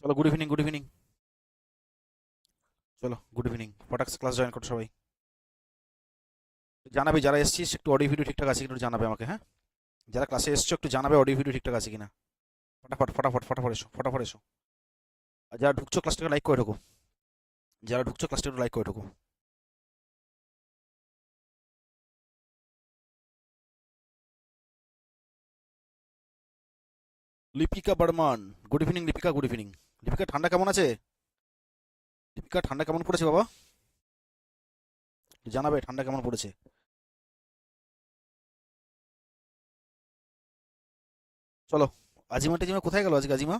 চলো good evening good evening চলো। Good evening ফটাক্স ক্লাস জয়েন করো সবাই। জানাবে যারা এসছিস একটু অডিও ভিডিও ঠিকঠাক আছে একটু জানাবে আমাকে হ্যাঁ? যারা ক্লাসে এসছো একটু জানাবে অডিও ভিডিও ঠিকঠাক আছে কিনা। ফটাফট ফটাফট ফটাফট এসো ফটাফট এসো। আর যারা ঢুকছো ক্লাসটাকে লাইক করে ঢোকো। যারা ঢুকছো ক্লাসটাকে লাইক করে ঢোকো। Lipika Barman good evening Lipika good evening Lipika ঠান্ডা কেমন আছে? লিপিকা ঠান্ডা কেমন পড়েছে বাবা? জানাবে ঠান্ডা কেমন পড়েছে। চলো, আজিমা টেজিমা কোথায় গেল আজকে আজিমা?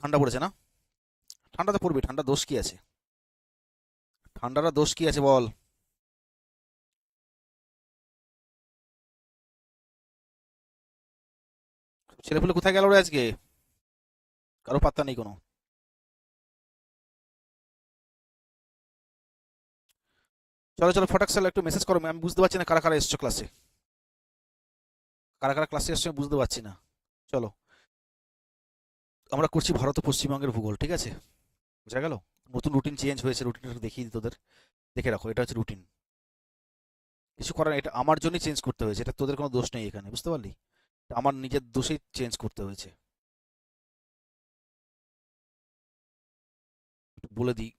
ঠান্ডা পড়েছে না? ঠান্ডা তো পড়বে ঠান্ডা দোষ কি আছে? ঠান্ডাটা দোষ কি আছে বল? ছেলেপুলে কোথায় গেল রে আজকে? কারও পাত্তা নেই কোনো। চলো চলো, ফটাক সাল একটু মেসেজ করো আমি বুঝতে পারছি না কারা কারা এসছো ক্লাসে কারা কারা ক্লাসে এসছো বুঝতে পারছি না। চলো। আমরা করছি ভারত ও পশ্চিমবঙ্গের ভূগোল, ঠিক আছে? বোঝা গেল? নতুন রুটিন চেঞ্জ হয়েছে রুটিনটা দেখিয়ে দিই তোদের। দেখে রাখো, এটা হচ্ছে রুটিন কিছু করার এটা আমার জন্যই চেঞ্জ করতে হয়েছে, এটা তোদের কোনো দোষ নেই এখানে, বুঝতে পারলি? আমার নিজের দোষেই চেঞ্জ করতে হয়েছে। বলে দিই।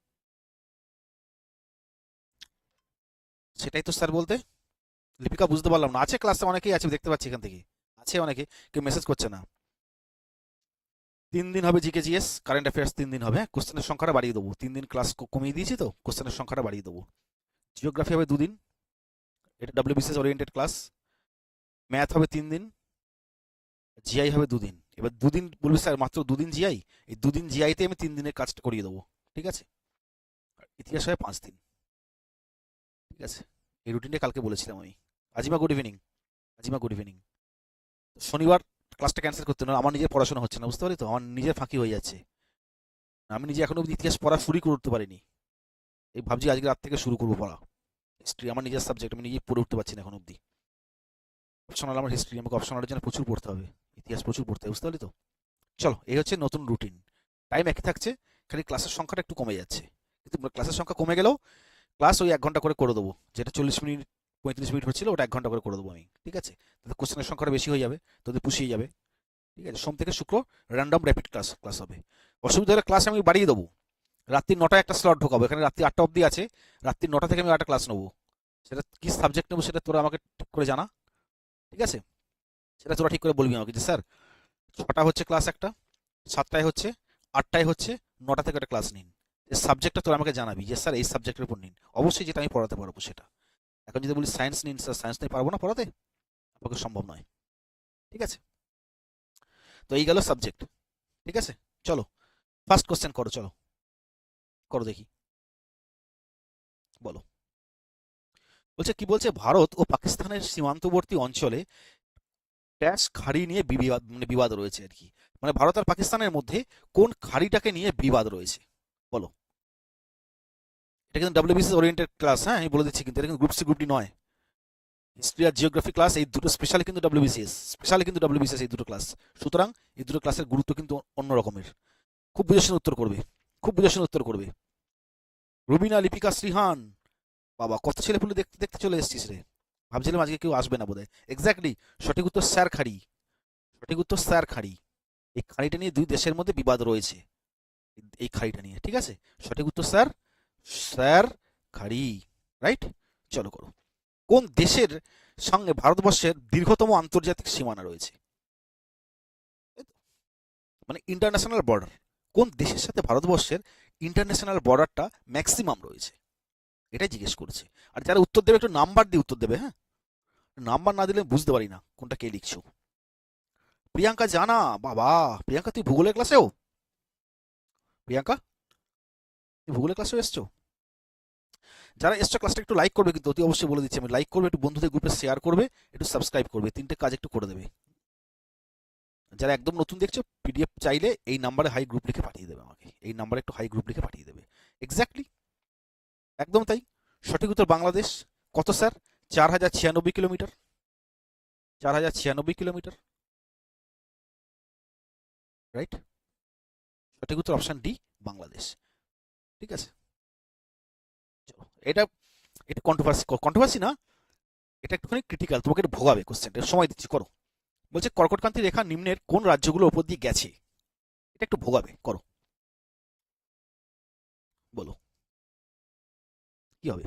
সেটাই তো স্যার বলতে? লিপিকা বুঝতে পারলাম না, আছে ক্লাসে অনেকেই আছে, দেখতে পাচ্ছি এখান থেকে। আছে অনেকে, কেউ মেসেজ করছে না। তিন দিন হবে জিকে জিএস কারেন্ট অ্যাফেয়ার্স তিন দিন হবে কোশ্চেনের সংখ্যাটা বাড়িয়ে দেবো। তিন দিন ক্লাস কমিয়ে দিয়েছি তো কোশ্চেনের সংখ্যাটা বাড়িয়ে দেবো। জিওগ্রাফি হবে দুদিন, এটা ডাব্লিউবিসিএস ওরিয়েন্টেড ক্লাস ম্যাথ হবে তিন দিন জিআই হবে দুদিন। এবার দুদিন বলবি স্যার, মাত্র দুদিন জিআই এই দুদিন জিআইতে আমি তিন দিনের কাজটা করিয়ে দেবো, ঠিক আছে? ইতিহাস হবে পাঁচ দিন, ঠিক আছে? এই রুটিনটা কালকে বলেছিলাম আমি। Azima good evening Azima good evening শনিবার ক্লাসটা ক্যান্সেল করতে না, আমার নিজের পড়াশোনা হচ্ছে না, বুঝতে পারি তো? আমার নিজের ফাঁকি হয়ে যাচ্ছে। আমি নিজে এখনও অবধি ইতিহাস পড়া শুরু করতে পারিনি। এই ভাবছি আজকে রাত থেকে শুরু করব পড়া। হিস্ট্রি আমার নিজের সাবজেক্ট আমি নিজেই পড়ে উঠতে পারছি না এখন অবধি। অপশনাল আমার হিস্ট্রি আমাকে অপশনালের জন্য প্রচুর পড়তে হবে। ইতিহাস প্রচুর পড়তে হবে, বুঝতে পারলি তো? চলো, এই হচ্ছে নতুন রুটিন টাইম একই থাকছে, খালি ক্লাসের সংখ্যাটা একটু কমে যাচ্ছে। কিন্তু ক্লাসের সংখ্যা কমে গেলেও ক্লাস ওই এক ঘণ্টা করে করে দেবো। যেটা চল্লিশ মিনিট পঁয়ত্রিশ মিনিট হচ্ছিল, ওটা এক ঘণ্টা করে করে দেবো আমি, ঠিক আছে? তাতে কোশ্চেনের সংখ্যাটা বেশি হয়ে যাবে তোদের পুষিয়ে যাবে, ঠিক আছে? সোম থেকে শুক্র র্যান্ডম র্যাপিড ক্লাস ক্লাস হবে। অসুবিধা হলে ক্লাস আমি বাড়িয়ে দেবো। রাত্রি নটায় একটা স্লট ঢোকাবো, এখানে রাত্রি আটটা অবধি আছে, রাত্রি নটা থেকে আমি একটা ক্লাস নেব। সেটা কি সাবজেক্ট নেব সেটা তোরা আমাকে ঠিক করে জানা, ঠিক আছে? সেটা তোরা ঠিক করে বলবি আমাকে যে, স্যার, ছটা হচ্ছে ক্লাস একটা, সাতটায় হচ্ছে, আটটায় হচ্ছে, নটা থেকে একটা ক্লাস নিন। সাবজেক্টটা তোরা আমাকে জানাবি যে, স্যার, এই সাবজেক্টের উপর নিন। অবশ্যই যেটা আমি পড়াতে পারব সেটা। এখন যদি বলি সায়েন্স নিন স্যার সায়েন্স নিয়ে পারব না পড়াতে, আমাকে সম্ভব নয়। ঠিক আছে? তো এই গেল সাবজেক্ট ঠিক আছে? চলো ফার্স্ট কোশ্চেন করো, চলো। করো দেখি। বলো। বলছে, কি বলছে? ভারত ও পাকিস্তানের সীমান্তবর্তী অঞ্চলে ড্যাশ খাড়ি নিয়ে বিবাদ মানে বিবাদ রয়েছে আর কি। মানে ভারত আর পাকিস্তানের মধ্যে কোন খাড়িটাকে নিয়ে বিবাদ রয়েছে? বলো। এটা কিন্তু ডাব্লিউবিসিএস ওরিয়েন্টেড ক্লাস হ্যাঁ আমি বলে দিচ্ছি কিন্তু, এটা কিন্তু গ্রুপ সি গ্রুপ ডি নয়। হিস্ট্রি আর জিওগ্রাফি ক্লাস এই দুটো স্পেশালি কিন্তু ডাব্লিউবিসিএস স্পেশালি কিন্তু ডাব্লিউবিসিএস এই দুটো ক্লাস সুতরাং এই দুটো ক্লাসের গুরুত্ব কিন্তু অন্য রকমের। খুব বুঝে শুনে উত্তর করবে, খুব বুঝে শুনে উত্তর করবে। রুবিনা লিপিকা শ্রীহান, বাবা, কত ছেলে পুলে দেখতে দেখতে চলে এসেছিস রে? ভাবছিলাম আজকে কেউ আসবে না বোধহয়। এক্স্যাক্টলি সঠিক উত্তর স্যার খাড়ি। সঠিক উত্তর স্যার খাড়ি। এই খাড়িটা নিয়ে দুই দেশের মধ্যে বিবাদ রয়েছে। এই খাড়িটা নিয়ে, ঠিক আছে? সঠিক উত্তর স্যার স্যার, খাড়ি রাইট চলো করো। কোন দেশের সঙ্গে ভারতবর্ষের দীর্ঘতম আন্তর্জাতিক সীমানা রয়েছে? মানে ইন্টারন্যাশনাল বর্ডার কোন দেশের সাথে ভারতবর্ষের ইন্টারন্যাশনাল বর্ডারটা ম্যাক্সিমাম রয়েছে? এটাই জিজ্ঞেস করেছে। আর যারা উত্তর দেবে, একটু নাম্বার দিয়ে উত্তর দেবে হ্যাঁ? নাম্বার না দিলে বুঝতে পারি না কোনটা কে লিখছো। প্রিয়াঙ্কা জানা, বাবা, প্রিয়াঙ্কা, তুই ভূগোলের ক্লাসেও প্রিয়াঙ্কা? ভূগোলের ক্লাসেও এসছো? যারা এসছো ক্লাসটা একটু লাইক করবে কিন্তু, অতি অবশ্যই বলে দিচ্ছি, আমি লাইক করবে, একটু বন্ধুদের গ্রুপে শেয়ার করবে, একটু সাবস্ক্রাইব করবে, তিনটে কাজ একটু করে দেবে। যারা একদম নতুন দেখছ পিডিএফ চাইলে এই নাম্বারে হাই গ্রুপ লিখে পাঠিয়ে দেবে আমাকে, এই নাম্বারে একটু হাই গ্রুপ লিখে পাঠিয়ে দেবে। এক্স্যাক্টলি একদম তাই? সঠিক উত্তর বাংলাদেশ, কত স্যার চার হাজার ছিয়ানব্বই কিলোমিটার। চার হাজার ছিয়ানব্বই কিলোমিটার। রাইট সঠিক উত্তর অপশন ডি বাংলাদেশ। ঠিক আছে? এটা এটা কন্ট্রোভার্সি কন্ট্রোভার্সি না, এটা একটুখানি ক্রিটিক্যাল তোমাকে একটু ভোগাবে কোশ্চেনটা সময় দিচ্ছি, করো। বলছে কর্কটকান্তি রেখা নিম্নের কোন রাজ্যগুলোর উপর দিয়ে গেছে? এটা একটু ভোগাবে, করো। বলো। কি হবে?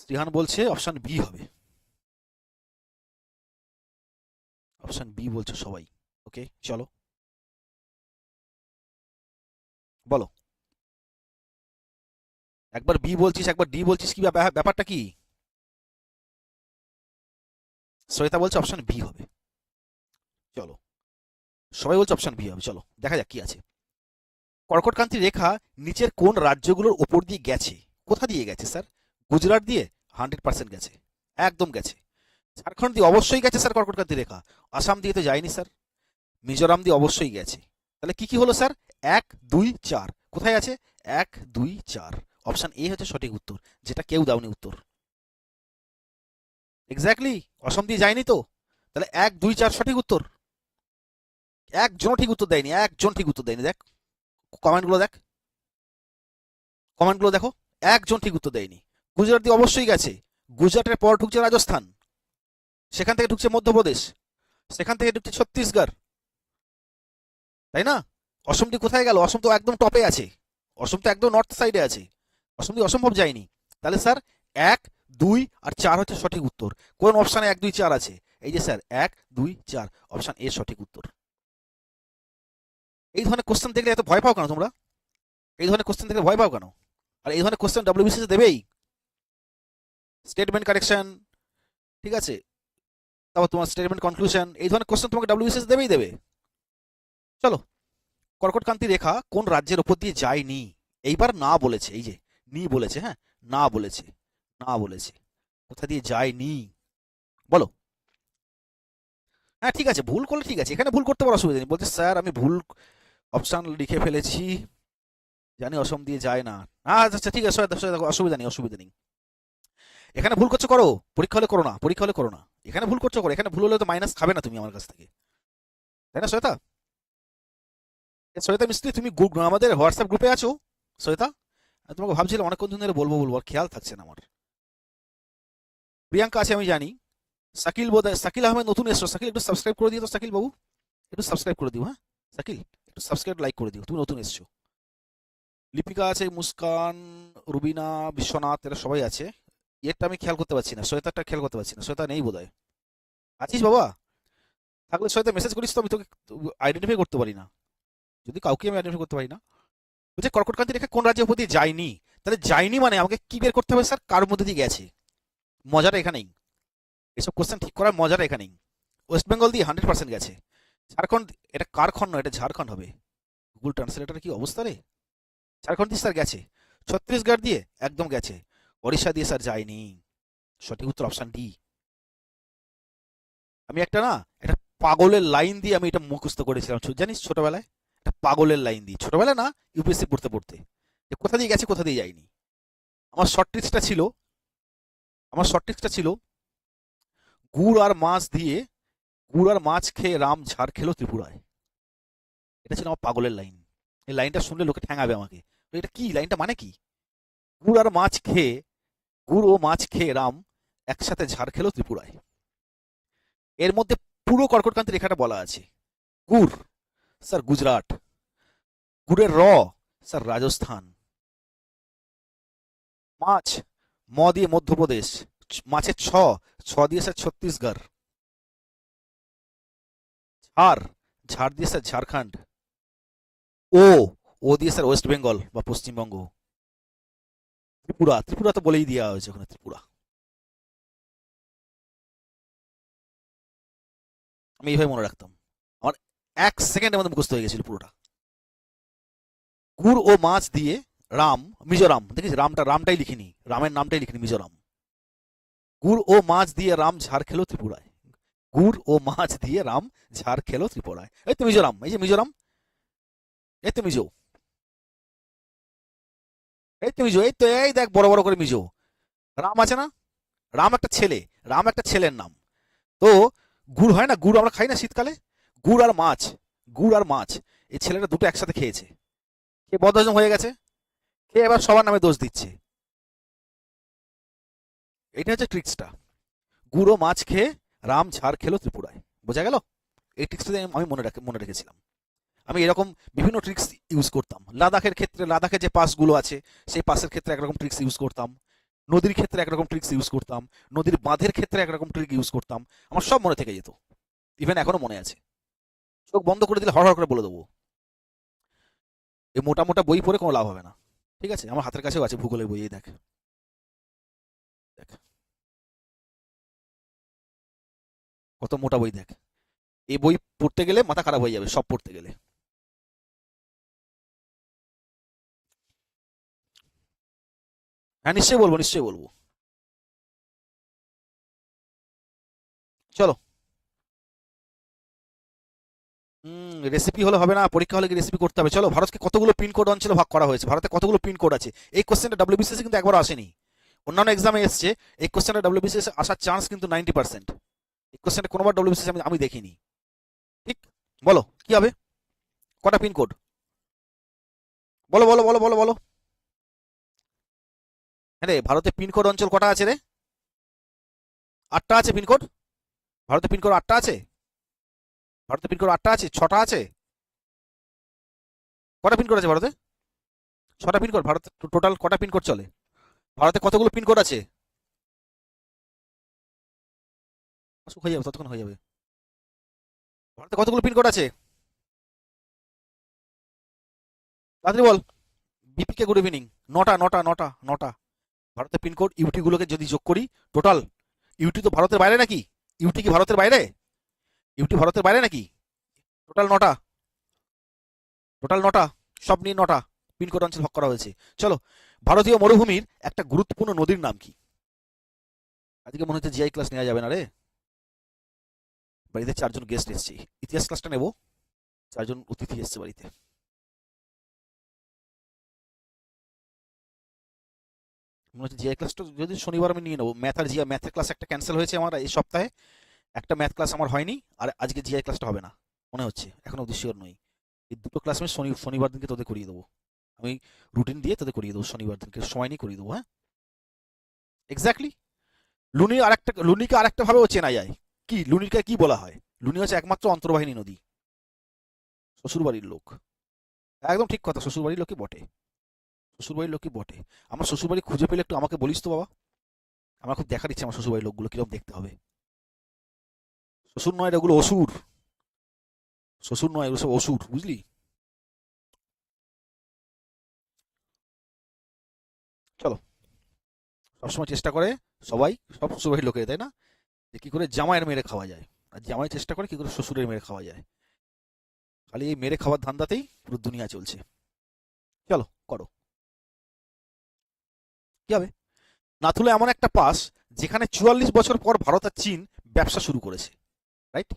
শ্রীহান বলছে অপশন বি হবে। অপশন বি বলছে সবাই ওকে চলো। বলো। একবার বি বলছিস, একবার ডি বলছিস কি ব্যাপার- ব্যাপারটা কি? শ্বেতা বলছে অপশন বি হবে। চলো। সবাই বলছে অপশন বি হবে, চলো, দেখা যাক কি আছে। কর্কটকান্তি রেখা নিচের কোন রাজ্যগুলোর ওপর দিয়ে গেছে? কোথা দিয়ে গেছে, স্যার? গুজরাট দিয়ে হান্ড্রেড পার্সেন্ট গেছে। একদম গেছে। ঝাড়খণ্ড দিয়ে অবশ্যই গেছে, স্যার কর্কটকান্তি রেখা। আসাম দিয়ে তো যায়নি, স্যার। মিজোরাম দিয়ে অবশ্যই গেছে। তাহলে কি কি হলো, স্যার? এক, দুই, চার। কোথায় আছে? এক, দুই, চার। অপশান এ হচ্ছে সঠিক উত্তর, যেটা কেউ দাওনি উত্তর। এক্স্যাক্টলি অসম দিয়ে যায়নি তো? তাহলে এক, দুই, চার সঠিক উত্তর। একজন ঠিক উত্তর দেয়নি, একজন ঠিক উত্তর দেয়নি। দেখ কমেন্টগুলো দেখ। কমেন্টগুলো দেখো, একজন ঠিক উত্তর দেয়নি। গুজরাট দিয়ে অবশ্যই গেছে। গুজরাটের পর ঢুকছে রাজস্থান। সেখান থেকে ঢুকছে মধ্যপ্রদেশ। সেখান থেকে ঢুকছে ছত্তিশগড়। তাই না? অসমটি কোথায় গেল? অসম তো একদম টপে আছে। অসম তো একদম নর্থ সাইডে আছে। অসম দিয়ে অসম্ভব যায়নি। তাহলে স্যার এক, দুই আর চার হচ্ছে সঠিক উত্তর। কোন অপশানে এক, দুই, চার আছে? এই যে স্যার এক, দুই, চার অপশান এ সঠিক উত্তর। এই ধরনের কোশ্চেন দেখলে এত ভয় পাও কেন তোমরা? এই ধরনের কোশ্চেন দেখলে ভয় পাও কেন? আর এই ধরনের কোশ্চেন ডাব্লিউবিসিএস দেবেই। স্টেটমেন্ট কারেকশন ঠিক আছে? তারপর তোমার স্টেটমেন্ট কনক্লুশন এই ধরনের কোশ্চেন তোমাকে ডাব্লিউবিসিএস দেবেই দেবে। চলো। কর্কটকান্তি রেখা কোন রাজ্যের ওপর দিয়ে যায়নি? এইবার না বলেছে, এই যে, নি বলেছে হ্যাঁ? না বলেছে না বলেছে। কোথা দিয়ে যায়নি? বলো। হ্যাঁ ঠিক আছে, ভুল করলে ঠিক আছে, এখানে ভুল করতে পারো অসুবিধা নেই। বলছে, স্যার, আমি ভুল অপশান লিখে ফেলেছি। জানি অসম দিয়ে যায় না। আচ্ছা আচ্ছা ঠিক আছে অসুবিধা নেই অসুবিধা নেই। এখানে ভুল করছ, করো। পরীক্ষা হলে করো না, পরীক্ষা হলে করো না। এখানে ভুল করছ, করো। এখানে ভুল হলে তো মাইনাস খাবে না তুমি আমার কাছ থেকে। তাই না শ্বেতা এ শ্বেতা মিস্ত্রি, তুমি গ্রুপ- আমাদের হোয়াটসঅ্যাপ গ্রুপে আছো? শ্বেতা তোমাকে ভাবছিলাম অনেকক্ষণ ধরে বলব বলব, আর খেয়াল থাকছে না আমার। প্রিয়াঙ্কা আছে, আমি জানি। সাকিল বোধ সাকিল আহমেদ নতুন এসছো। সাকিল একটু সাবস্ক্রাইব করে দিও তো সাকিল বাবু। একটু সাবস্ক্রাইব করে দিও হ্যাঁ? সাকিল একটু সাবস্ক্রাইব লাইক করে দিও। তুমি নতুন এসছো। লিপিকা আছে, মুস্কান, রুবিনা, বিশ্বনাথ, এরা সবাই আছে। এরটা আমি খেয়াল করতে পারছি না শ্বেতারটা খেয়াল করতে পারছি না। শ্বেতা নেই বোধ আছিস বাবা? থাকলে শ্বেতা মেসেজ করিস তো, আমি তোকে আইডেন্টিফাই করতে পারি না। যদি কাউকে আমি আইডেন্টিফাই করতে পারি না? বলছে কর্কটকান্তি রেখা কোন রাজ্যের উপর যায়নি? তাহলে যায়নি মানে আমাকে কি বের করতে হবে স্যার? কার মধ্যে দিয়ে গেছে? মজাটা এখানেই। এসব কোশ্চেন ঠিক করার মজাটা এখানেই। ওয়েস্ট বেঙ্গল দিয়ে হান্ড্রেড পার্সেন্ট গেছে। ঝাড়খণ্ড, এটা কার খণ্ড? নয় এটা ঝাড়খণ্ড হবে। গুগল ট্রান্সলেটার কি অবস্থা রে? ঝাড়খণ্ড দিয়ে স্যার গেছে। ছত্তিশগড় দিয়ে একদম গেছে। ওড়িশা দিয়ে স্যার যায়নি। সঠিক উত্তর অপশন ডি আমি একটা না, একটা পাগলের লাইন দিয়ে আমি এটা মুখস্থ করেছিলাম। জানিস ছোটবেলায়? পাগলের লাইন দিই। ছোটবেলায় না ইউপিএসসি পড়তে পড়তে। যে কোথা দিয়ে গেছে কোথা দিয়ে যায়নি। আমার শর্ট ট্রিক্সটা ছিল, আমার শর্ট ট্রিক্সটা ছিল, গুড় আর মাছ দিয়ে, গুড় আর মাছ খেয়ে রাম ঝাড় খেলো ত্রিপুরায়। এটা ছিল আমার পাগলের লাইন। এই লাইনটা শুনলে লোকে ঠ্যাঙাবে আমাকে। এটা কি? লাইনটা মানে কি? গুড় আর মাছ খেয়ে, গুড় ও মাছ খেয়ে রাম একসাথে ঝাড় খেলো ত্রিপুরায়। এর মধ্যে পুরো কর্কটকান্তি রেখাটা বলা আছে। গুড়, স্যার, গুজরাট। গুড়ের র, স্যার, রাজস্থান। মাছ, ম দিয়ে মধ্যপ্রদেশ। মাছের ছ ছ দিয়ে স্যার ছত্তিশগড়। ঝাড় ঝাড় দিয়ে স্যার ঝাড়খণ্ড। ও ও দিয়ে স্যার ওয়েস্ট বেঙ্গল বা পশ্চিমবঙ্গ। ত্রিপুরা ত্রিপুরা তো বলেই দেওয়া হয়েছে ওখানে, ত্রিপুরা। আমি এইভাবে মনে রাখতাম। আমার এক সেকেন্ডের মধ্যে মুখস্থ হয়ে গেছিল পুরোটা। গুড় ও মাছ দিয়ে রাম, মিজোরাম দেখিস রামটা, রামটাই লিখিনি। রামের নামটাই লিখিনি, মিজোরাম। গুড় ও মাছ দিয়ে রাম ঝাড় খেলো ত্রিপুরায়। গুড় ও মাছ দিয়ে রাম ঝাড় খেলো ত্রিপুরায়। এই তো মিজোরাম, এই যে মিজোরাম। এই তো মিজো। এই তো মিজো, এই তো, এই দেখ, বড় বড় করে মিজো। রাম আছে না? রাম একটা ছেলে, রাম একটা ছেলের নাম। তো গুড় হয় না? গুড় আমরা খাই না শীতকালে? গুড় আর মাছ, গুড় আর মাছ, এই ছেলেটা দুটো একসাথে খেয়েছে। খেয়ে বদহজম হয়ে গেছে? খেয়ে এবার সবার নামে দোষ দিচ্ছে? এটা হচ্ছে ট্রিক্সটা গুঁড়ো মাছ খেয়ে রাম ঝাড় খেলো ত্রিপুরায়। বোঝা গেল? এই ট্রিক্সটা আমি মনে রাখে মনে রেখেছিলাম। আমি এরকম বিভিন্ন ট্রিক্স ইউজ করতাম। লাদাখের ক্ষেত্রে লাদাখের যে পাসগুলো আছে, সেই পাসের ক্ষেত্রে একরকম ট্রিক্স ইউজ করতাম। নদীর ক্ষেত্রে একরকম ট্রিক্স ইউজ করতাম। নদীর বাঁধের ক্ষেত্রে একরকম ট্রিক ইউজ করতাম। আমার সব মনে থেকে যেত। ইভেন এখনও মনে আছে। চোখ বন্ধ করে দিলে হড় হড় করে বলে দেবো। এই মোটা মোটা বই পড়ে কোনো লাভ হবে না। ঠিক আছে? আমার হাতের কাছেও আছে, ভূগোলের বই, এই দেখ। দেখ। কত মোটা বই দেখ। এই বই পড়তে গেলে মাথা খারাপ হয়ে যাবে, সব পড়তে গেলে। হ্যাঁ নিশ্চয়ই বলব নিশ্চয়ই বলব। চলো। রেসিপি হলে হবে না, পরীক্ষা হলে রেসিপি করতে হবে। চলো, ভারতকে কতগুলো পিনকোড অঞ্চলে ভাগ করা হয়েছে? ভারতে কতগুলো পিনকোড আছে? এই কোশ্চেনটা ডাব্লিউবিসিএস কিন্তু একবার আসেনি। অন্যান্য এক্সামে এসছে, এই কোশ্চেনটা ডাব্লিউবিসিএস আসার চান্স কিন্তু নাইনটি পার্সেন্ট এই কোশ্চেনটা কোনোবার ডাব্লিউবিসিএস আমি আমি দেখিনি। ঠিক? বলো, কি হবে? কটা পিনকোড বলো বলো বলো বলো বলো। হ্যাঁ রে, ভারতে পিনকোড অঞ্চল কটা আছে রে? আটটা আছে পিনকোড ভারতে পিনকোড আটটা আছে? ভারতে পিনকোড আটটা আছে? ছটা আছে? কটা পিনকোড আছে ভারতে? ছটা পিনকোড ভারতে টোটাল কটা পিনকোড চলে? ভারতে কতগুলো পিনকোড আছে? অসুখ হয়ে যাবে, ততক্ষণ হয়ে যাবে। ভারতে কতগুলো পিনকোড আছে? তাড়াতাড়ি বল। বিপিকে গুড ইভিনিং নটা নটা নটা নটা। ভারতের পিনকোড ইউটি গুলোকে যদি যোগ করি টোটাল ইউটি তো ভারতের বাইরে নাকি? ইউটি কি ভারতের বাইরে? ইউটি ভারতের বাইরে নাকি? টোটাল নটা। টোটাল নটা। সব নিয়ে নটা। পিনকোড অঞ্চল ভাগ করা হয়েছে। চলো, ভারতীয় মরুভূমির একটা গুরুত্বপূর্ণ নদীর নাম কি? আজকে মনে হচ্ছে জিআই ক্লাস নেওয়া যাবে না রে? বাড়িতে চারজন গেস্ট এসছে। ইতিহাস ক্লাসটা নেব। চারজন অতিথি এসছে বাড়িতে। মনে হচ্ছে জিআই ক্লাসটা যদি শনিবার আমি নিয়ে নেব। ম্যাথ আর জিয়া ম্যাথের ক্লাস একটা ক্যান্সেল হয়েছে আমার এই সপ্তাহে। একটা ম্যাথ ক্লাস আমার হয়নি, আর আজকে জিআই ক্লাসটা হবে না, মনে হচ্ছে, এখনও অবধি নই। এই দুটো ক্লাস আমি শনি, শনিবার দিনকে তোদের করিয়ে দেবো। আমি রুটিন দিয়ে তোদের করিয়ে দেবো, শনিবার দিনকে, সময় নিয়ে করিয়ে দেবো হ্যাঁ? এক্স্যাক্টলি লুনি আরেকটা লুনিকে আরেকটা ভাবেও চেনা যায়। কি লুনিকে কি বলা হয়? লুনি হচ্ছে একমাত্র অন্তর্বাহিনী নদী। শ্বশুরবাড়ির লোক। একদম ঠিক কথা, শ্বশুরবাড়ির লোকই বটে। শ্বশুরবাড়ির লোকই বটে। আমার শ্বশুরবাড়ি খুঁজে পেলে একটু আমাকে বলিস তো বাবা। আমার খুব দেখার ইচ্ছে, আমার শ্বশুরবাড়ির লোকগুলো কীরকম দেখতে হবে। শ্বশুর নয় এগুলো অসুর। শ্বশুর নয়, এগুলো সব অসুর, বুঝলি? চলো। সবসময় চেষ্টা করে সবাই, সব শ্বশুরবাড়ির লোকে তাই না? যে কি করে জামাইয়ের মেরে খাওয়া যায়। আর জামাই চেষ্টা করে কি করে শ্বশুরের মেরে খাওয়া যায়। খালি এই মেরে খাওয়ার ধান্দাতেই পুরো দুনিয়া চলছে। চলো, করো। কি হবে? নাথুলা এমন একটা পাস যেখানে চুয়াল্লিশ বছর পর ভারত আর চীন ব্যবসা শুরু করেছে। রাইট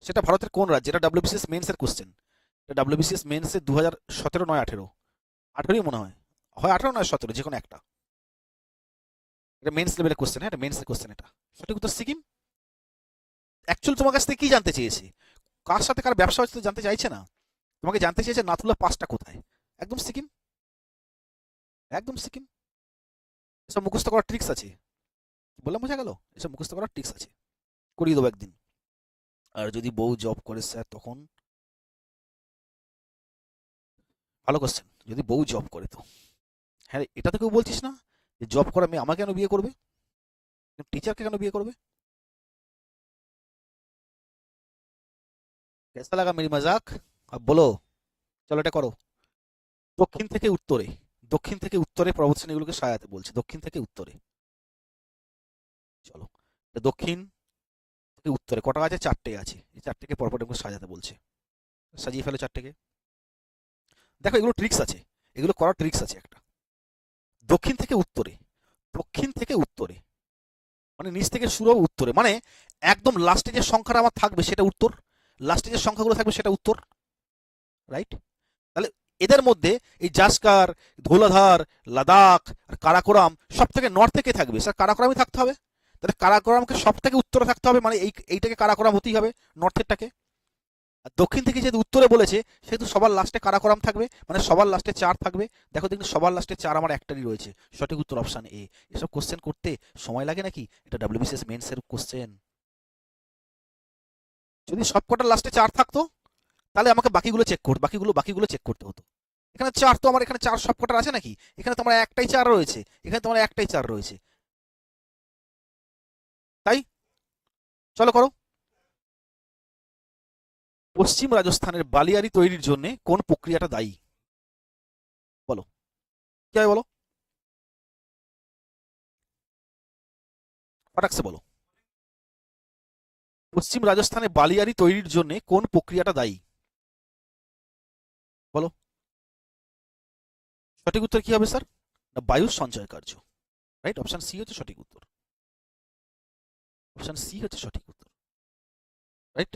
সেটা ভারতের কোন রাজ্য? এটা ডাব্লিউবিসিএস মেন্সের কোশ্চেন এটা ডাব্লিউবিসিএস মেন্সের দু হাজার সতেরো, নয়, আঠেরো। আঠেরোই মনে হয়। হয় আঠেরো, নয়, সতেরো যে কোনো একটা। এটা মেন্স লেভেলের কোশ্চেন হ্যাঁ এটা মেন্সের কোশ্চেন এটা। সঠিক উত্তর সিকিম? অ্যাকচুয়াল তোমার কাছ থেকে কি জানতে চেয়েছে? কার সাথে কার ব্যবসা হচ্ছে জানতে চাইছে না? তোমাকে জানতে চেয়েছে নাথুলা পাসটা কোথায়? একদম সিকিম? একদম সিকিম? এসব মুখস্থ করার ট্রিক্স আছে। বললাম, বোঝা গেল? এসব মুখস্থ করার ট্রিক্স আছে। করিয়ে দেবো একদিন। আর যদি বউ জব করে স্যার তখন ভালো কোশ্চেন যদি বউ জব করে তো। হ্যাঁ এটা তো কেউ বলছিস না যে জব করা মেয়ে আমাকে কেন বিয়ে করবে? টিচারকে কেন বিয়ে করবে? কেসা লাগা মেরি মজাক? আর বলো, চলো এটা করো। দক্ষিণ থেকে উত্তরে, দক্ষিণ থেকে উত্তরে পর্বত শ্রেণীগুলোকে সায়াতে বলছে, দক্ষিণ থেকে উত্তরে। চলো দক্ষিণ থেকে উত্তরে, কটা আছে? চারটে আছে। এই চারটেকে পরপর সাজাতে বলছে। সাজিয়ে ফেলো চারটেকে। দেখো, এগুলো ট্রিক্স আছে। এগুলো করার ট্রিক্স আছে একটা। দক্ষিণ থেকে উত্তরে, দক্ষিণ থেকে উত্তরে মানে নিচ থেকে শুরু হবে উত্তরে। মানে একদম লাস্টে যে সংখ্যাটা আমার থাকবে সেটা উত্তর। লাস্টে যে সংখ্যাগুলো থাকবে সেটা উত্তর। রাইট তাহলে এদের মধ্যে এই জাসকার, ধৌলাধার, লাদাখ আর কারাকোরাম সব থেকে নর্থে কে থাকবে? স্যার কারাকোরামই থাকতে হবে? তাহলে কারাকোরামকে সব থেকে উত্তরে থাকতে হবে মানে এই, এইটাকে কারাকোরাম হতেই হবে, নর্থেরটাকে। আর দক্ষিণ থেকে যেহেতু উত্তরে বলেছে, সেহেতু সবার লাস্টে কারাকোরাম থাকবে মানে সবার লাস্টে চার থাকবে। দেখো দেখুন, সবার লাস্টে চার আমার একটারই রয়েছে, সঠিক উত্তর অপশান এ। এসব কোশ্চেন করতে সময় লাগে নাকি? এটা ডাব্লিউবিসিএস মেন্সের কোশ্চেন যদি সবকটার লাস্টে চার থাকতো, তাহলে আমাকে বাকিগুলো চেক করতে বাকিগুলো বাকিগুলো চেক করতে হতো। এখানে চার তো আমার, এখানে চার সবকটার আছে নাকি? এখানে তোমার একটাই চার রয়েছে, এখানে তোমার একটাই চার রয়েছে তাই চলো করো। পশ্চিম রাজস্থানের বালিয়ারি তৈরির জন্য কোন প্রক্রিয়াটা দায়ী? বলো। কি হয় বলো? ফটাকসে বলো। পশ্চিম রাজস্থানে বালিয়ারি তৈরির জন্য কোন প্রক্রিয়াটা দায়ী? বলো। সঠিক উত্তর কি হবে, স্যার? বায়ু সঞ্চয় কার্য রাইট? অপশন সি হচ্ছে সঠিক উত্তর। অপশন সি হচ্ছে সঠিক উত্তর রাইট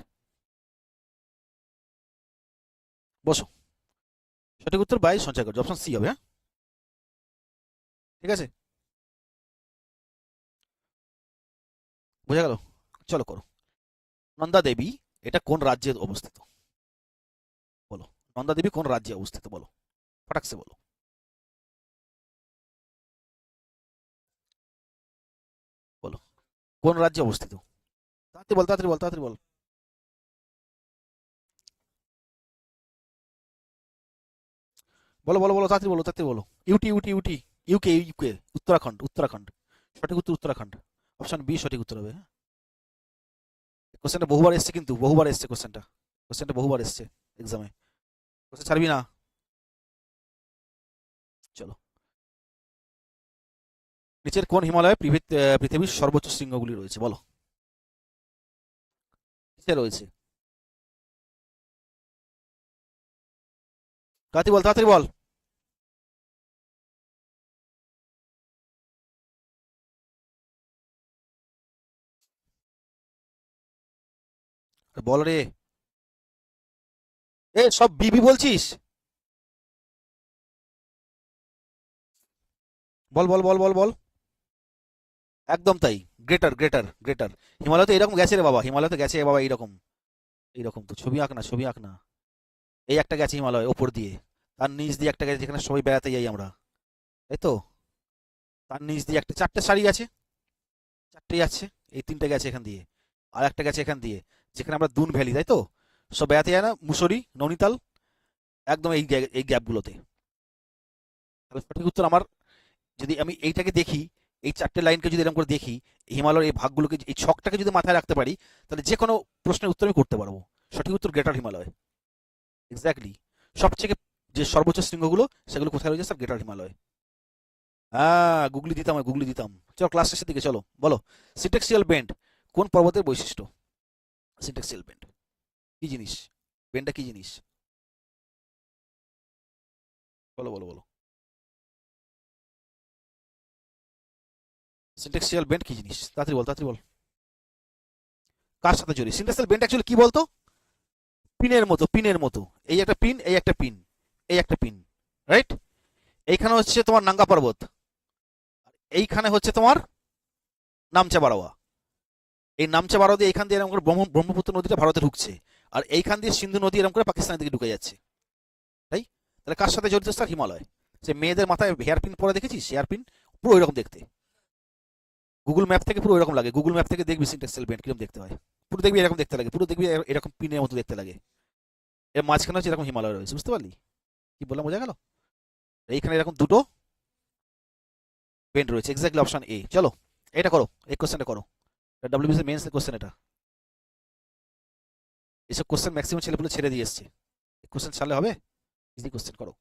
বসো সঠিক উত্তর বায়ু সঞ্চয় কার্য অপশন সি হবে হ্যাঁ ঠিক আছে? বোঝা গেল? চলো করো। নন্দা দেবী, এটা কোন রাজ্যে অবস্থিত? বলো। নন্দা দেবী কোন রাজ্যে অবস্থিত? বলো। ফটাকসে বলো। কোন রাজ্যে অবস্থিত? তাড়াতাড়ি বল তাড়াতাড়ি বল তাড়াতাড়ি বল। বলো বলো বলো, তাড়াতাড়ি বলো তাড়াতাড়ি বলো। UT UT UT, UK UK, Uttarakhand Uttarakhand. সঠিক উত্তর উত্তরাখণ্ড। অপশন বি সঠিক উত্তর হবে হ্যাঁ? কোশ্চেনটা বহুবার এসছে কিন্তু, বহুবার এসছে কোশ্চেনটা কোশ্চেনটা বহুবার এসছে এক্সামে কোশ্চেন ছাড়বি না? চলো। নিচের কোন হিমালয়ে পৃথিবী- পৃথিবীর সর্বোচ্চ শৃঙ্গগুলি রয়েছে? বলো। কিসে রয়েছে। তাড়াতাড়ি বল তাড়াতাড়ি বল। বল রে। এ, সব বিবি বলছিস? বল বল বল বল বল। একদম তাই। Greater greater greater. হিমালয় তো এরকম গেছে রে বাবা হিমালয় তো গেছে বাবা এইরকম। এইরকম তো, ছবি আঁক না, ছবি আঁক না। এই একটা গেছে হিমালয় ওপর দিয়ে। তার নিচ দিয়ে একটা গেছে যেখানে সবাই বেড়াতে যাই আমরা। তাই তো? তার নিচ দিয়ে একটা, চারটে শাড়ি আছে। চারটেই আছে। এই তিনটে গেছে এখান দিয়ে। আর একটা গেছে এখান দিয়ে, যেখানে আমরা দুন ভ্যালি, তাই তো? সব বেড়াতে যায় না। মুসরি, নৈনিতাল, একদম এই এই গ্যাপগুলোতে। তাহলে সঠিক উত্তর আমার, যদি আমি এইটাকে দেখি এই চারটে লাইনকে যদি এরকম করে দেখি, হিমালয়ের এই ভাগগুলোকে এই ছকটাকে যদি মাথায় রাখতে পারি, তাহলে যে কোনো প্রশ্নের উত্তর আমি করতে পারব। সঠিক উত্তর গ্রেটার হিমালয়। এক্স্যাক্টলি সবথেকে যে সর্বোচ্চ শৃঙ্গগুলো, সেগুলো কোথায় রয়েছে? Sir greater Himalaya. হ্যাঁ গুগলি দিতাম গুগলি দিতাম। চলো ক্লাস শেষের দিকে, চলো, বলো। সিটেক্সিয়াল বেন্ড কোন পর্বতের বৈশিষ্ট্য? সিটেক্সিয়াল বেন্ড কি জিনিস? বেন্ডটা কি জিনিস? বলো বলো বলো। সিনট্যাক্সিয়াল বেন্ড কি জিনিস? তাড়াতাড়ি বল তাড়াতাড়ি বল। কার সাথে জড়িয়ে? সিনট্যাক্সিয়াল বেন্ড অ্যাকচুয়ালি কি বলতো? পিনের মতো পিনের মতো। এই একটা পিন, এই একটা পিন, এই একটা পিন রাইট এইখানে হচ্ছে তোমার নাঙ্গা পর্বত। এইখানে হচ্ছে তোমার নামচা বাড়াওয়া এই নামচা বাড়াওয়া দিয়ে এইখান দিয়ে এরকম করে ব্রহ্মপুত্র নদীটা ভারতে ঢুকছে। আর এইখান দিয়ে সিন্ধু নদী এরকম করে পাকিস্তানের দিকে ঢুকে যাচ্ছে। তাই? তাহলে কার সাথে জড়িত? স্যার হিমালয়। সে মেয়েদের মাথায় হেয়ার পিন পরে দেখেছিস? হেয়ার পিন পুরো ওইরকম দেখতে। গুগল ম্যাপ থেকে পুরো এরকম লাগে। গুগল ম্যাপ থেকে দেখবি সিনটেক্সেল বেন্ড কীরকম দেখতে হয়। পুরো দেখবি এরকম দেখতে লাগে। পুরো দেখবি এরকম পিনের মতো দেখতে লাগে। এর মাঝখানে হচ্ছে এরকম হিমালয় রয়েছে, বুঝতে পারলি? কি বললাম, বোঝা গেল? এইখানে এরকম দুটো বেন্ড রয়েছে। এক্স্যাক্টলি অপশন এ চলো, এটা করো, এই কোশ্চেনটা করো। ডাব্লিউবিসি মেন্স কোশ্চেন এটা। এইসব কোশ্চেন ম্যাক্সিমাম ছেলেপুলে ছেড়ে দিয়ে এসছে। কোশ্চেন ছাড়লে হবে? ইজি কোশ্চেন করো।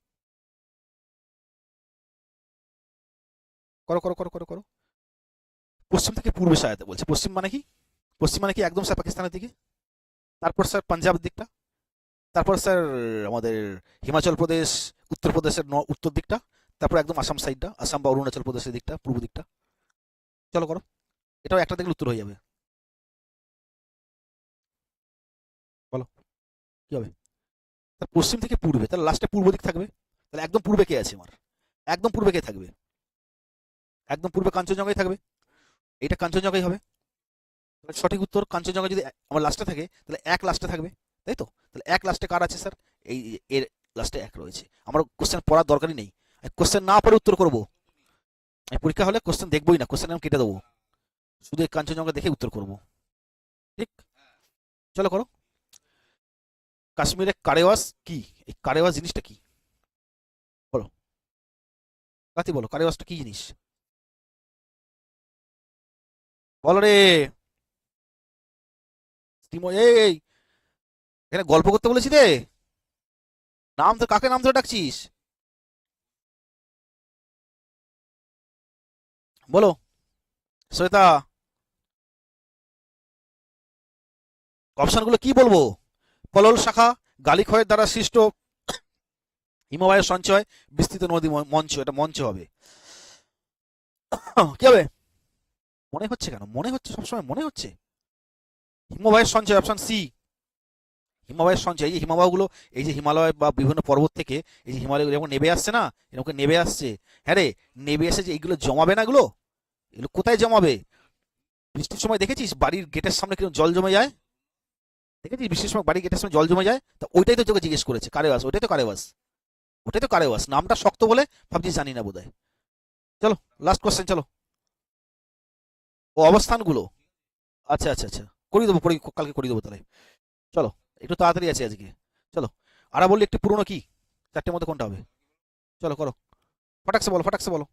করো করো করো করো করো। পশ্চিম থেকে পূর্বে সহায়তা বলছে। পশ্চিম মানে কি? পশ্চিম মানে কি একদম স্যার পাকিস্তানের দিকে? তারপর স্যার পাঞ্জাব দিকটা? তারপর স্যার আমাদের হিমাচল প্রদেশ উত্তরপ্রদেশের উত্তর দিকটা? তারপর একদম আসাম সাইডটা, আসাম বা অরুণাচল প্রদেশের দিকটা, পূর্ব দিকটা। চলো করো। এটাও একটা দেখলে উত্তর হয়ে যাবে। বলো, কি হবে? তার পশ্চিম থেকে পূর্বে, তাহলে লাস্টে পূর্ব দিক থাকবে? তাহলে একদম পূর্বে কে আছে আমার? একদম পূর্বে কে থাকবে? একদম পূর্বে কাঞ্চনজঙ্ঘাই থাকবে? এটা কাঞ্চনজঙ্ঘাই হবে। তাহলে সঠিক উত্তর কাঞ্চনজঙ্ঘা যদি আমার লাস্টে থাকে, তাহলে এক লাস্টে থাকবে, তাই তো? তাহলে এক লাস্টে কার আছে স্যার এই এর লাস্টে এক রয়েছে। আমার কোশ্চেন পড়ার দরকারই নেই। কোশ্চেন না পড়ে উত্তর করব? পরীক্ষা হলে কোশ্চেন দেখবোই না কোশ্চেন আমি কেটে দেবো। শুধু এই কাঞ্চনজঙ্ঘা দেখে উত্তর করব। ঠিক? চলো করো। কাশ্মীরে কারেওয়াস কি? এই কারেওয়াস জিনিসটা কি? বলো। কাতি বলো, কারেওয়াসটা কি জিনিস? বলো রে। এখানে গল্প করতে বলেছি রে। নাম তো, কাকে নাম ধরে ডাকছিস? বলো। শ্বেতা। অপশনগুলো কি বলব? পলল শাখা গালিক্ষয়ের দ্বারা সৃষ্ট হিমবাহের সঞ্চয়, বিস্তৃত নদী মঞ্চ, এটা মঞ্চ হবে। কি হবে? মনে হচ্ছে কেন? মনে হচ্ছে, সবসময় মনে হচ্ছে? হিমবাহের সঞ্চয় অপশন সি হিমবাহের সঞ্চয়, এই যে হিমবাহগুলো, এই যে হিমালয় বা বিভিন্ন পর্বত থেকে এই যে হিমালয়গুলো যেমন নেবে আসছে না, এরকম নেবে আসছে। হ্যাঁ রে, নেবে এসে যে এইগুলো জমাবে না এগুলো? এগুলো কোথায় জমাবে? বৃষ্টির সময় দেখেছিস বাড়ির গেটের সামনে কীরকম জল জমে যায়? দেখেছিস বৃষ্টির সময় বাড়ির গেটের সামনে জল জমে যায়? তা ওইটাই তো তোকে জিজ্ঞেস করেছে কারেবাস ওইটাই তো কারেবাস ওটাই তো কারেবাস নামটা শক্ত বলে ভাবছি জানি না বোধহয়। চলো লাস্ট কোয়েশ্চেন চলো। ও অবস্থানগুলো? আচ্ছা আচ্ছা আচ্ছা। করিয়ে দেবো কালকে করিয়ে দেবো তাহলে। চলো, একটু তাড়াতাড়ি আছে আজকে। চলো, আর বললি একটু পুরনো কি? চারটের মধ্যে কোনটা হবে? চলো, করো। ফটাকসে বলো ফটাকসে বলো।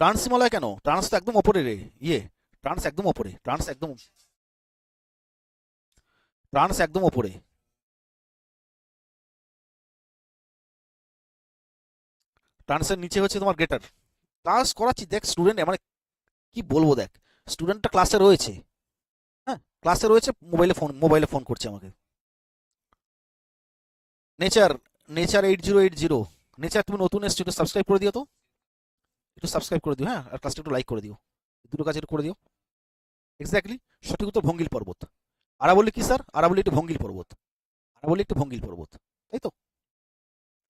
ট্রান্স হিমালয় কেন? ট্রান্স তো একদম ওপরে রে ইয়ে। ট্রান্স একদম ওপরে, ট্রান্স একদম ট্রান্স একদম ওপরে। ট্রান্সের নিচে হচ্ছে তোমার গ্রেটার। ক্লাস করাচ্ছি, দেখ স্টুডেন্ট মানে কি বলব দেখ স্টুডেন্টটা ক্লাসে রয়েছে হ্যাঁ ক্লাসে রয়েছে মোবাইলে ফোন মোবাইলে ফোন করছে আমাকে। Nature nature eight zero eight zero nature তুমি নতুন এসছো, একটু সাবস্ক্রাইব করে দিও তো। একটু সাবস্ক্রাইব করে দিও হ্যাঁ আর ক্লাসটা একটু লাইক করে দিও। দুটো কাজ একটু করে দিও। এক্স্যাক্টলি সঠিক উত্তর ভঙ্গিল পর্বত। আরাবলি কি স্যার আরাবলি একটি ভঙ্গিল পর্বত। আরাবলি একটি ভঙ্গিল পর্বত, তাই তো?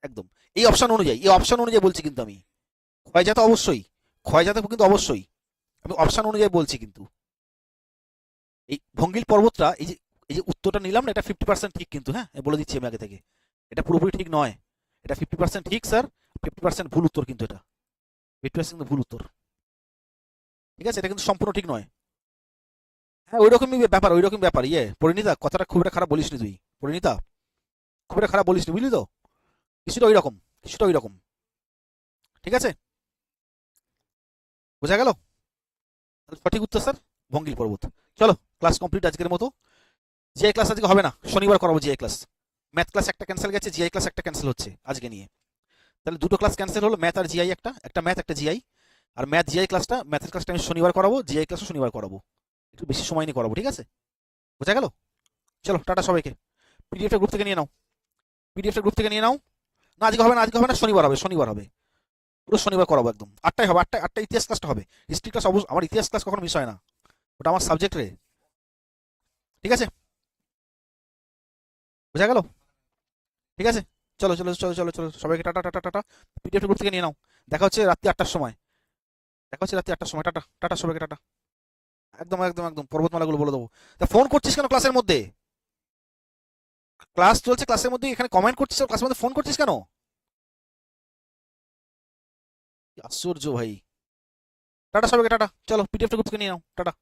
একদম। এই অপশন অনুযায়ী, এই অপশন অনুযায়ী বলছি কিন্তু আমি। ক্ষয়জাত অবশ্যই, ক্ষয়জাত কিন্তু অবশ্যই। আমি অপশান অনুযায়ী বলছি কিন্তু। এই ভঙ্গিল পর্বতটা, এই যে এই যে উত্তরটা নিলাম না, এটা ফিফটি পার্সেন্ট ঠিক কিন্তু হ্যাঁ? বলে দিচ্ছি আমি আগে থেকে। এটা পুরোপুরি ঠিক নয়। এটা ফিফটি পার্সেন্ট ঠিক স্যার ফিফটি পার্সেন্ট ভুল উত্তর কিন্তু এটা। ফিফটি পার্সেন্ট কিন্তু ভুল উত্তর। ঠিক আছে? এটা কিন্তু সম্পূর্ণ ঠিক নয়। হ্যাঁ ওই রকমই ব্যাপার ওই রকম ব্যাপার। ইয়ে পরিণীতা, কথাটা খুব একটা খারাপ বলিস নি তুই। পরিণীতা, খুব একটা খারাপ বলিস নি বুঝলি তো? কিছুটা ওই রকম কিছুটা ওই রকম ঠিক আছে? বোঝা গেল? সঠিক উত্তর স্যার, ভঙ্গিল পর্বত। চলো ক্লাস কমপ্লিট আজকের মতো। জিআই ক্লাস আজকে হবে না, শনিবার করাবো জিআই ক্লাস ম্যাথ ক্লাস একটা ক্যান্সেল গেছে জিআই ক্লাস একটা ক্যান্সেল হচ্ছে আজকে নিয়ে। তাহলে দুটো ক্লাস ক্যান্সেল হলো ম্যাথ আর জিআই একটা একটা ম্যাথ একটা জিআই আর ম্যাথ জিআই ক্লাসটা ম্যাথের ক্লাসটা আমি শনিবার করাবো জিআই ক্লাসও শনিবার করাবো। একটু বেশি সময় নিয়ে করাবো, ঠিক আছে? বোঝা গেল? চলো, টাটা সবাইকে। পিডিএফটা গ্রুপ থেকে নিয়ে নাও। পিডিএফটা গ্রুপ থেকে নিয়ে নাও। না, আজকে হবে না, আজকে হবে না, শনিবার হবে শনিবার হবে। পুরো শনিবার করাবো একদম। আটটায় হবে, আটটায় আটটা ইতিহাস ক্লাসটা হবে। হিস্ট্রি ক্লাস অবশ্য আমার ইতিহাস ক্লাস কখনো মিস হয় না। ওটা আমার সাবজেক্ট রে। ঠিক আছে? বোঝা গেল? ঠিক আছে? চলো চলো চলো চলো চলো, সবাইকে tata tata tata. PDF group থেকে নিয়ে নাও। দেখা হচ্ছে রাত্রি আটটার সময়। দেখা হচ্ছে রাত্রি আটটার সময়। টাটা টাটা, সবাইকে টাটা। একদম একদম একদম। পর্বতমালাগুলো বলে দেবো। তা ফোন করছিস কেন ক্লাসের মধ্যে? ক্লাস চলছে ক্লাসের মধ্যে? এখানে কমেন্ট করছিস ক্লাসের মধ্যে ফোন করছিস কেন? আশ্চর্য ভাই। টাটা সবাইকে টাটা। চলো পিডিএফটা থেকে নিয়ে নাও। টাটা।